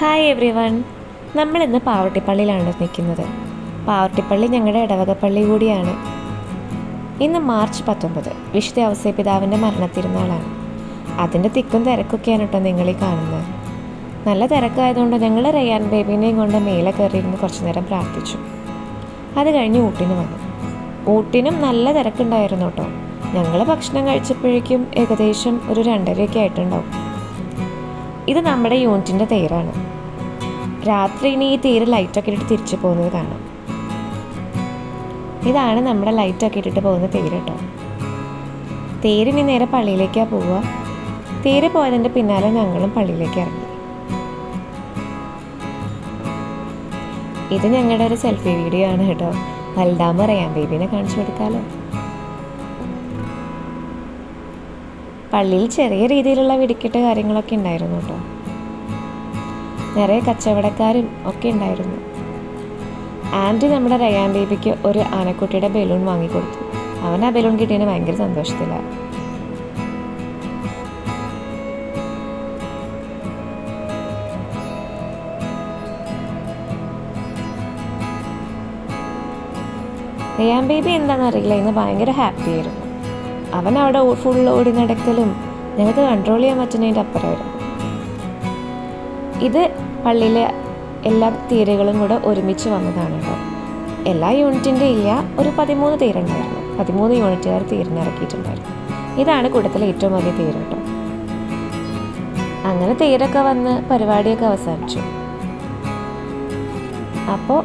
Hi every one നമ്മളിന്ന് പാവട്ടിപ്പള്ളിയിലാണ് നിൽക്കുന്നത്. പാവട്ടിപ്പള്ളി ഞങ്ങളുടെ ഇടവകപ്പള്ളി കൂടിയാണ്. ഇന്ന് മാർച്ച് പത്തൊമ്പത്. വിശുദ്ധ ഔസേപിതാവിന്റെ മരണത്തിരുന്നാളാണ്. അതിന്റെ തിക്കും തിരക്കൊക്കെയാണ് കേട്ടോ നിങ്ങളീ കാണുന്നത്. നല്ല തിരക്കായതുകൊണ്ട് ഞങ്ങൾ റയ്യാൻ ബേബീനെയും കൊണ്ട് മേലെ കയറിയിരുന്ന് കുറച്ച് നേരം പ്രാർത്ഥിച്ചു. അത് കഴിഞ്ഞ് ഊട്ടിന് വന്നു. ഊട്ടിനും നല്ല തിരക്കുണ്ടായിരുന്നു കേട്ടോ. ഞങ്ങൾ ഭക്ഷണം കഴിച്ചപ്പോഴേക്കും ഏകദേശം ഒരു രണ്ടരയൊക്കെ ആയിട്ടുണ്ടാവും. ഇത് നമ്മുടെ യൂണിറ്റിന്റെ തേരാണ്. രാത്രി ഇനി ഈ തേര് ലൈറ്റൊക്കെ ഇട്ടിട്ട് തിരിച്ചു പോകുന്നത് കാണാം. ഇതാണ് നമ്മുടെ ലൈറ്റൊക്കെ ഇട്ടിട്ട് പോകുന്ന തേര് കേട്ടോ. തേരിനി നേരെ പള്ളിയിലേക്കാണ് പോവുക. തേര് പോയതിന്റെ പിന്നാലെ ഞങ്ങളും പള്ളിയിലേക്ക് ഇറങ്ങി. ഇത് ഞങ്ങളുടെ ഒരു സെൽഫി വീഡിയോ ആണ് കേട്ടോ. വലുതാമറിയാം ബേബീനെ കാണിച്ചു കൊടുക്കാലോ പള്ളിയിൽ ചെറിയ രീതിയിലുള്ള വെടിക്കെട്ട് കാര്യങ്ങളൊക്കെ ഉണ്ടായിരുന്നു കേട്ടോ നിറയെ കച്ചവടക്കാരും ഒക്കെ ഉണ്ടായിരുന്നു. ആന്റി നമ്മുടെ റയാൻ ബേബിക്ക് ഒരു ആനക്കുട്ടിയുടെ ബലൂൺ വാങ്ങിക്കൊടുത്തു. അവൻ ആ ബലൂൺ കിട്ടിയതിന് ഭയങ്കര സന്തോഷത്തിലാണ് റയാൻ ബേബി എന്താണെന്ന് അറിയില്ല. ഇന്ന് ഭയങ്കര ഹാപ്പി ആയിരുന്നു. അവൻ അവിടെ ഫുൾ ഓടി നടക്കലും ഞങ്ങൾക്ക് കൺട്രോൾ ചെയ്യാൻ പറ്റുന്നതിന്റെ അപ്പുറമായിരുന്നു. ഇത് പള്ളിയിലെ എല്ലാ തീരുകളും കൂടെ ഒരുമിച്ച് വന്നതാണ് കേട്ടോ എല്ലാ യൂണിറ്റിന്റെ ഇല്ല ഒരു പതിമൂന്ന് തീരുണ്ടായിരുന്നു പതിമൂന്ന് യൂണിറ്റുകാർ തീരിനിറക്കിയിട്ടുണ്ടായിരുന്നു. ഇതാണ് കൂട്ടത്തിലെ ഏറ്റവും വലിയ തീര് കേട്ടോ. അങ്ങനെ തീരൊക്കെ വന്ന് പരിപാടിയൊക്കെ അവസാനിച്ചു. അപ്പോൾ